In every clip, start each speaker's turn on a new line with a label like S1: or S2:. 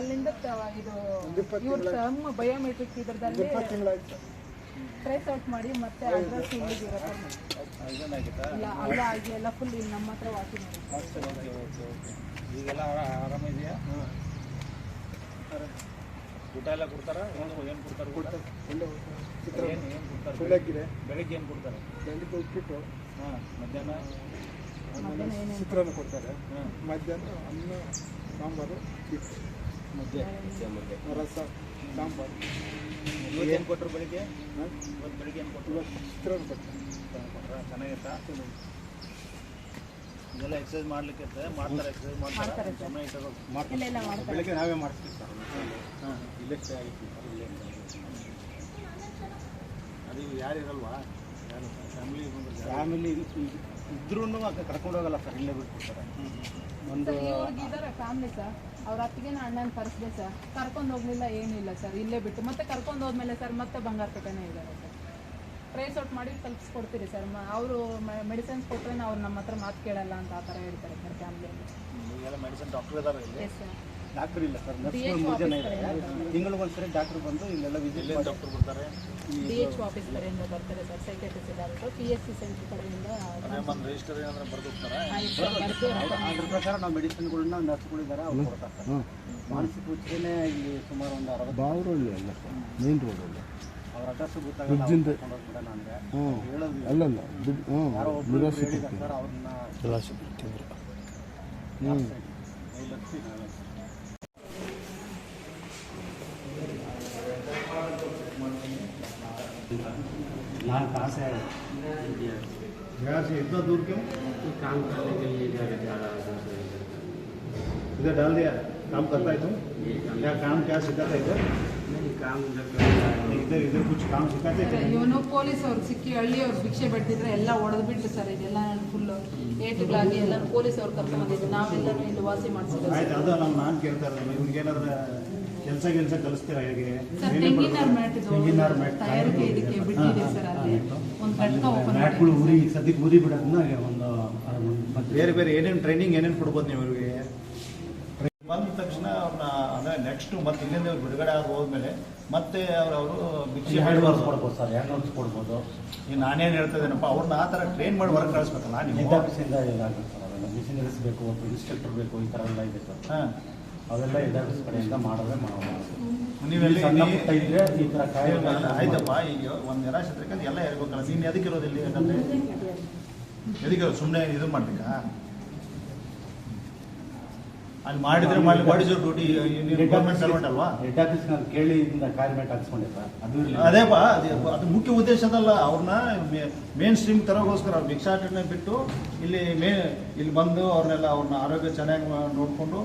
S1: ಅಲ್ಲಿಂದ ಇದು ಇವ್ರ ಬಯೋಮೆಟ್ರಿಕ್ ಇದ್ರದಲ್ಲಿ ಟ್ರೇಸ್ ಔಟ್ ಮಾಡಿ ಮತ್ತೆ ಅಡ್ರೆಸ್ ಇಲ್ಲ ಅಲ್ಲ ಆಗಿ ಎಲ್ಲ ಫುಲ್ ಇಲ್ಲಿ ನಮ್ಮ ಹತ್ರ ವಾಸಿ ಮಾಡಿ.
S2: ಈಗೆಲ್ಲ ಆರಾಮಿದೆಯಾ ಊಟ ಎಲ್ಲ ಕೊಡ್ತಾರ? ಏನು ಏನು ಕೊಡ್ತಾರೆ ಏನು ಏನು ಕೊಡ್ತಾರೆ?
S3: ಬೆಳಗ್ಗೆ
S2: ಬೆಳಿಗ್ಗೆ ಏನು ಕೊಡ್ತಾರೆ?
S3: ಬೆಳಿಗ್ಗೆ ಉಪ್ಪಿಟ್ಟು.
S2: ಹಾಂ ಮಧ್ಯಾಹ್ನ?
S1: ಮಧ್ಯಾಹ್ನ
S3: ಕೊಡ್ತಾರೆ?
S2: ಹಾಂ.
S3: ಮಧ್ಯಾಹ್ನ ಅನ್ನ ಸಾಂಬಾರು
S2: ಮಧ್ಯ
S3: ರಸ ಸಾಂಬಾರು.
S2: ಇವತ್ತು ಏನು ಕೊಟ್ಟರು ಬೆಳಿಗ್ಗೆ? ಇವತ್ತು ಬೆಳಿಗ್ಗೆ ಏನು ಕೊಟ್ಟರು
S3: ಚಿತ್ರಾನ್ನ ಕೊಟ್ಟರೆ
S2: ಕೊಟ್ರ ಚೆನ್ನಾಗಿತ್ತಾ? ಇದೆಲ್ಲ ಎಕ್ಸಸೈಸ್ ಮಾಡ್ಲಿಕ್ಕೆ ಮಾಡ್ತಾರೆ ಎಕ್ಸಸೈಸ್ ಮಾಡ್ತಾರೆ?
S1: ಚೆನ್ನಾಗಿ ಸರ್.
S2: ಸುಮ್ಮನೆ
S1: ಇಲ್ಲ ಇಲ್ಲ ಮಾಡ್ತಾರೆ.
S3: ಬೆಳಿಗ್ಗೆ ನಾವೇ ಮಾಡ್ತೀವಿ ಸರ್.
S2: ಹಾಂ.
S3: ಇಲ್ಲೇ ಆಗಿತ್ತು
S2: ಇಲ್ಲೇ ಅದು ಯಾರು? ಇರಲ್ವಾ ಯಾರು? ಫ್ಯಾಮಿಲಿ
S3: ಫ್ಯಾಮಿಲಿ ಇದ್ರೂ ಕರ್ಕೊಂಡು ಹೋಗಲ್ಲ ಸರ್ ಇಲ್ಲೇ ಬಿಟ್ಬಿಡ್ತಾರೆ. ಒಂದು
S1: ಫ್ಯಾಮಿಲಿ ಸರ್. ಅವ್ರ ಅತ್ತಿಗೆ ಅಣ್ಣನ ಕರೆಸಿದೆ ಸರ್. ಕರ್ಕೊಂಡು ಹೋಗ್ಲಿಲ್ಲ ಏನಿಲ್ಲ ಸರ್. ಇಲ್ಲೇ ಬಿಟ್ಟು. ಮತ್ತೆ ಕರ್ಕೊಂಡು ಹೋದ್ಮೇಲೆ ಸರ್ ಮತ್ತೆ ಬಂಗಾರಪೇಟೆನೇ ಇದ್ದಾರೆ ಸರ್. ಟ್ರೇಸ್ ಔಟ್ ಮಾಡಿ ತಲುಪಿಸ್ಕೊಡ್ತೀರಿ ಸರ್. ಅವರು ಮೆಡಿಸಿನ್ಸ್ ಕೊಟ್ಟರೆ ಅವ್ರು ನಮ್ಮ ಹತ್ರ ಮಾತು ಕೇಳಲ್ಲ ಅಂತ ಆ ಥರ ಹೇಳ್ತಾರೆ ಸರ್ ಫ್ಯಾಮಿಲಿಯಲ್ಲಿ ಎಸ್ ಸರ್
S3: ಡಾಕ್ಟರ್ ಇಲ್ಲ ಸರ್
S1: ನರ್ಸ್
S3: ನರ್ಸ್ಗಳು ಮೂರು ಜನ ಇದ್ದಾರೆ. ತಿಂಗಳಿಗೊಂದ್ಸರಿ ಡಾಕ್ಟರ್ ಬಂದು ಇಲ್ಲೆಲ್ಲ ವಿಸಿಟ್
S2: ಡಾಕ್ಟರ್ ಬರ್ತಾರೆ?
S1: ಡಿ ಎಚ್ ಆಫೀಸ್ ಕಡೆಯಿಂದ ಬರ್ತಾರೆ sir psychiatrist doctor P S C centre ಕಡೆಯಿಂದ
S2: ರಿಜಿಸ್ಟರ್ ಏನಾದ್ರೆ ಹೋಗ್ತಾರಾ
S1: ಸರ್ ಬರ್ದು
S3: ಅದ್ರ ಪ್ರಕಾರ ನಾವು ಮೆಡಿಸಿನ್ಗಳನ್ನ ನರ್ಸ್ಗಳಿದ್ದಾರೆ ಅವ್ರು ಕೊಡ್ತಾರೆ ಸರ್. ಮಾನಸಿಕ ಉಚ್ಚನೆ ಇಲ್ಲಿ ಸುಮಾರು ಒಂದು ಅರವತ್ತು
S4: ಬಾವರಳ್ಳಿ ಅಲ್ಲ ಮೇನ್ ರೋಡಲ್ಲಿ
S3: ಅವ್ರ ಅಡ್ರೆಸ್ ಗೊತ್ತಾಗಲ್ಲ ಹೋಗ್ಬಿಡೋಣ ಅಂದ್ರೆ.
S4: ಹ್ಞೂ
S3: ಹೇಳೋದು
S4: ಅಲ್ಲಲ್ಲ
S3: ಯಾರೋ ಒಬ್ರು ಹೇಳಿದ್ದಾರೆ ಸರ್ ಅವ್ರನ್ನ ಹ್ಞೂ लाल कहाँ से
S5: आए? से इतना दूर क्यों?
S6: तो काम करने के लिए जा रहा है इधर
S5: डाल दिया? काम करता है तुम
S6: ये काम
S5: क्या काम क्या सिखाता है इधर
S6: नहीं काम इधर करता है
S5: इधर इधर कुछ काम सिखाते थे
S1: ಇವನು ಪೊಲೀಸ್ ಅವ್ರು ಸಿಕ್ಕಿ ಹಳ್ಳಿಯವ್ರು ಭಿಕ್ಷೆ ಬಿಡ್ತಿದ್ರೆ ಎಲ್ಲ ಹೊಡೆದು ಬಿಟ್ಟು ಸರ್ ಇದೆಲ್ಲ ಫುಲ್ಲು ಏಟುಗಳಾಗಿ ಎಲ್ಲ ಪೊಲೀಸ್ ಅವ್ರು ಕರ್ಕೊಂಡು ಬಂದಿದ್ದು ನಾವೆಲ್ಲರೂ ಇಲ್ಲಿ ವಾಸಿ ಮಾಡಿಸಿದ್ವಿ
S5: ಆಯ್ತು ಅದು ನಮ್ಮ ನಾನು ಕೇಳ್ತಾ ಇರೋದು ಇವ್ರಿಗೇನಾದ್ರು ಕೆಲಸ ಕೆಲಸ ಕಲಿಸ್ತೀರಾ ಹೇಗೆ
S1: ಸರ್
S5: ಏನೇನ್
S1: ತೆಂಗಿನಾರ್
S5: ಮಾಡ್ತಾರೆ?
S1: ಮ್ಯಾಟ್ ಇದು
S5: ತೆಂಗಿನಾರ್ ಮ್ಯಾಟ್
S1: ತಯಾರಿಕೆ ಇದಕ್ಕೆ ಬಿಟ್ಟಿದೆ ಸರ್ ಅಲ್ಲಿ ಒಂದು ಘಟಕ ಓಪನ್
S3: ಮ್ಯಾಟ್ಗಳು ಉರಿ ಸದ್ಯಕ್ಕೆ ಉರಿ ಬಿಡೋದನ್ನ ಒಂದು ಮತ್ತೆ
S5: ಬೇರೆ ಬೇರೆ ಏನೇನು ಟ್ರೈನಿಂಗ್ ಏನೇನು ಕೊಡ್ಬೋದು ನೀವು ಇವ್ರಿಗೆ ನೆಕ್ಸ್ಟ್ ಮತ್ತೆ ಇಲ್ಲಿಂದ ಬಿಡುಗಡೆ ಆಗಿ ಹೋದ್ಮೇಲೆ ಮತ್ತೆ ಅವ್ರು ಅವರು ಭಿಕ್ಷೆ
S3: ಎರಡು ವರ್ಷ ಕೊಡ್ಬೋದು ಸರ್ ಎರಡು ವರ್ಷ ಕೊಡ್ಬೋದು.
S5: ಈಗ ನಾನೇನು ಹೇಳ್ತಾ ಇದ್ದೀನಪ್ಪ ಅವ್ರನ್ನ ಆ ಥರ ಟ್ರೈನ್ ಮಾಡಿ ಹೊರಗೆ ಕಳಿಸ್ಬೇಕಲ್ಲ ನೀವು
S3: ಆಫೀಸಿಂದ ಇದಾಗುತ್ತೆ ಸರ್ ಅವೆಲ್ಲ ಮಿಷನರೀಸ್ ಬೇಕು ಒಬ್ಬ ಇನ್ಸ್ಟ್ರಕ್ಟರ್ ಬೇಕು ಈ ಥರ ಎಲ್ಲ ಇದೆ ಸರ್.
S5: ಹಾಂ.
S3: ಅವೆಲ್ಲ ಹೆಡ್ ಆಫೀಸ್ ಕಡೆಯಿಂದ ಮಾಡೋದೇ ಮಾಡೋದು
S5: ನೀವೆಲ್ಲಿ
S3: ಸಣ್ಣ ಪುಟ್ಟ ಇದ್ರೆ ಈ ಥರ ಕಾಯಿ
S5: ಆಯ್ತಪ್ಪ ಈಗ ಒಂದು ನಿರಾಶ್ರಿತರಿಗೆ ಎಲ್ಲ ಹೇಳ್ಬೇಕಲ್ಲ ನೀನು ಎದಕ್ಕೆ ಇರೋದಿಲ್ಲ ಯಾಕಂದ್ರೆ? ಎದಕ್ಕೆ ಸುಮ್ಮನೆ ಇದು ಮಾಡ್ಬೇಕಾ ಅಲ್ಲಿ ಮಾಡಿದ್ರೆ ಮಾಡಿ what is duty government servant ಅಲ್ವಾ
S3: ಹೆಡ್ ಆಫೀಸ್ನಲ್ಲಿ ಕೇಳಿ ಇಂದ ಕಾರ್ಮೆಂಟ್ ಹಾಕ್ಸ್ಕೊಂಡೆ ಸರ್ ಅದು ಇರ್ಲಿ.
S5: ಅದೇಪ್ಪ ಅದು ಅದು ಮುಖ್ಯ ಉದ್ದೇಶ ಅದಲ್ಲ ಅವ್ರನ್ನ ಮೇನ್ ಸ್ಟ್ರೀಮ್ ತರೋಗೋಸ್ಕರ ಅವ್ರು ಭಿಕ್ಷಾಟನೆ ಬಿಟ್ಟು ಇಲ್ಲಿ ಮೇ ಇಲ್ಲಿ ಬಂದು ಅವ್ರನ್ನೆಲ್ಲ ಅವ್ರನ್ನ ಆರೋಗ್ಯ ಚೆನ್ನಾಗಿ ಮಾ- ನೋಡಿಕೊಂಡು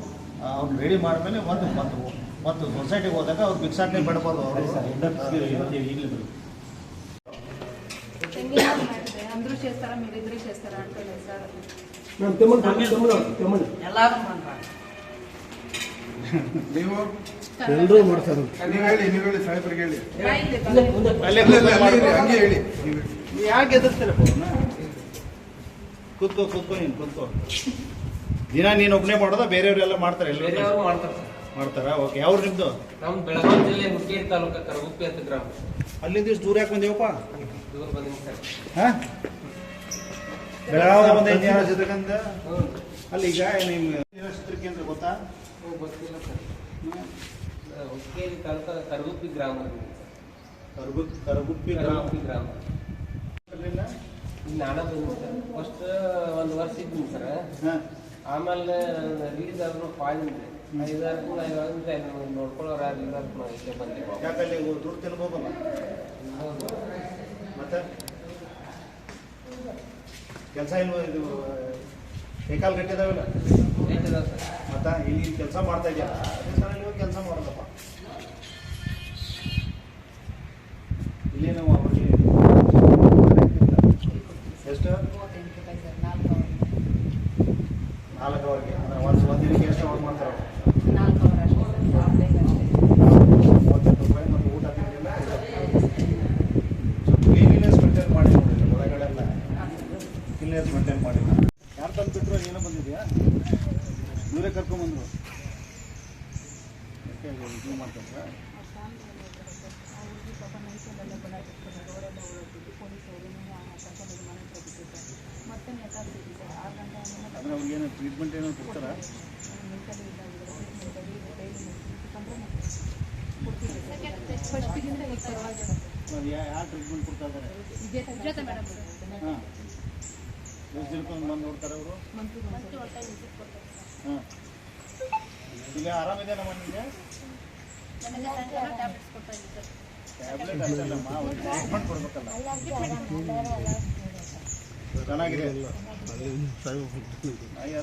S5: ಅವ್ರನ್ನ ರೆಡಿ ಮಾಡಿದ್ಮೇಲೆ ಒಂದು ಮತ್ತು ಮತ್ತು ಸೊಸೈಟಿಗೆ ಹೋದಾಗ ಅವ್ರು ಭಿಕ್ಷಾಟನೆ ಬಿಡಬಾರ್ದು
S3: ಸರಿ ಸರ್ ಹೆಡ್ ಆಫೀಸ್ಗೆ
S5: ಅವರು
S3: ಇವತ್ತು ಈಗಲೇ ಬರುತ್ತೆ
S1: ತೆಂಗಿನ ಮ್ಯಾಟ್ ಇದೆ అందరూ చేస్తారా మీరు ఇద్దరు చేస్తారా అంటున్నారు సార్
S3: ನೀವು?
S4: ಎಲ್ಲರೂ ಮಾಡ್ತಾರೆ.
S3: ನೀವು ಹೇಳಿ ನೀವು ಹೇಳಿ ಸಾಹೇಬ್ರಿಗೆ ಹೇಳಿ.
S1: ಬಾಯಿದೆ
S5: ಅಲ್ಲೇ
S3: ಅಲ್ಲೇ ಅಲ್ಲೇ ಅಲ್ಲೇ ಹಂಗೆ ಹೇಳಿ. ನೀವು
S5: ಯಾಕೆ ಅವ್ರನ್ನ ಕೂತ್ಕೋ ಕೂತ್ಕೋ ನೀನು ಕೂತ್ಕೋ. ದಿನ ನೀನ್ ಒಬ್ಬನೇ ಮಾಡೋದ? ಬೇರೆಯವರೆಲ್ಲ ಮಾಡ್ತಾರೆ ಎಲ್ಲರೂ
S6: ಬೇರೆಯವರು ಮಾಡ್ತಾರೆ.
S5: ಮಾಡ್ತಾರಾ? ಓಕೆ ಯಾವ್ರು ನಿಮ್ದು?
S6: ನಮ್ಮ ಬೆಳಗಾವಿ ಜಿಲ್ಲೆ ಹುಕ್ಕೇರಿ ತಾಲೂಕು ಕರಗುಪ್ಪಿ ಅಂತ ಗ್ರಾಮ.
S5: ಅಲ್ಲಿಂದ ಇಷ್ಟು ದೂರ ಯಾಕೆ ಬಂದೇವಪ್ಪ?
S6: ದೂರ ಬಂದಿನಿ ಸರ್.
S5: ಹಾ? ಬೆಳಗಾವಿ ಒಂದು ಇಂಜಿನಿಯರ್
S6: ಚಿತ್ರಕಂದ?
S5: ಅಲ್ಲಿ ಈಗ ನಿಮ್ಮ ನಿರಾಶ್ರಿತರ ಕೇಂದ್ರ ಗೊತ್ತಾ?
S6: ಹ್ಞೂ, ಗೊತ್ತಿಲ್ಲ ಸರ್. ಹುಕ್ಕೇರಿ ತಾಲೂಕು ಕರಗುಪ್ಪಿ ಗ್ರಾಮ
S5: ಕರಗುಪ್ ಕರಗುಪ್ಪಿ ಗ್ರಾಮ.
S6: ಕರಗುಪ್ಪಿ ಗ್ರಾಮ. ಇಲ್ಲಿ ನಾನ ಬಂದಿನಿ ಸರ್. ಫಸ್ಟ್ ಒಂದು ವರ್ಷ ಇದ್ದೀನಿ ಸರ್.
S5: ಹಾ.
S6: ಆಮೇಲೆ ರಿಲೀಸ್ ಆದ್ರೂ ಪಾಯಿಂಟ್ ಐದಾರು ತಿಂಗಳು ಐದಾರು ನೋಡ್ಕೊಳ್ಳೋರು ಯಾರು ಇಲ್ಲ ಇಲ್ಲೇ ಬಂದೆವು
S5: ಯಾಕಲ್ಲಿ ದುಡ್ಡು ತಿನ್ಬೋದಲ್ಲ
S6: ಹೌದು.
S5: ಮತ್ತೆ? ಕೆಲಸ ಇಲ್ವ ಇದು ಕೈಕಾಲು ಗಟ್ಟಿದಾವಲ್ಲ ಮತ್ತ ಇಲ್ಲಿ ಕೆಲಸ ಮಾಡ್ತಾ ಇದೆಯಲ್ಲ ಅದೇ ಕೆಲಸ ಮಾಡೋದಪ್ಪ. ಇಲ್ಲಿ ನಾವು ಅವ್ರಿಗೆ ಎಷ್ಟು?
S1: ನಾಲ್ಕು
S5: ಅವರ್ಗೆ. ಅಂದ್ರೆ ಒಂದು ಒಂದು ದಿನಕ್ಕೆ ಎಷ್ಟು ಅವ್ರು ಮಾಡ್ತಾರೆ ಅವ್ರು?
S1: ನಾಲ್ಕು ಅವರ್ ಅಷ್ಟೇ ಸರ್ ಹಾಫ್ ಡೇ ಅಷ್ಟೇ
S5: ಮೂವತ್ತೆಂಟು ರೂಪಾಯಿ ಮತ್ತು ಊಟ ತಿಂಡಿಲ್ಲ ಕ್ಲೀನಿನೆಸ್ ಮೇಂಟೈನ್ ಮಾಡಿ ನೋಡಿ ಒಳಗಡೆ ಎಲ್ಲ ಕ್ಲೀನಿನೆಸ್ ಮೇಂಟೈನ್ ಮಾಡಿಲ್ಲ ಯಾರು ತಂದುಬಿಟ್ರು ಏನೋ ಬಂದಿದ್ಯಾ? ಇವರೇ ಕರ್ಕೊಂಬಂದ್ರು
S1: ಇದು ಮಾಡ್ತಾರೆ ಅಂದರೆ ಟ್ರೀಟ್ಮೆಂಟ್ ಏನೋ ಕೊಡ್ತಾರಾ?
S7: ಟ್ರೀಟ್ಮೆಂಟ್
S1: ಅದು ಯಾ ಯಾವ ಟ್ರೀಟ್ಮೆಂಟ್ ಕೊಡ್ತಾ ಇದ್ದಾರೆ ಹಾಂ. ಎಷ್ಟು ದಿನಕ್ಕೊಂದು ಬಂದು ನೋಡ್ತಾರೆ ಅವರು ನಿಮಗೆ ಟ್ಯಾಬ್ಲೆಟ್ ಅಷ್ಟಲ್ಲಮ್ಮ ಅವ್ರಿಗೆ ಟ್ರೀಟ್ಮೆಂಟ್ ಕೊಡ್ಬೇಕಲ್ಲ. ಚೆನ್ನಾಗಿದೆ. ನಾಯಿ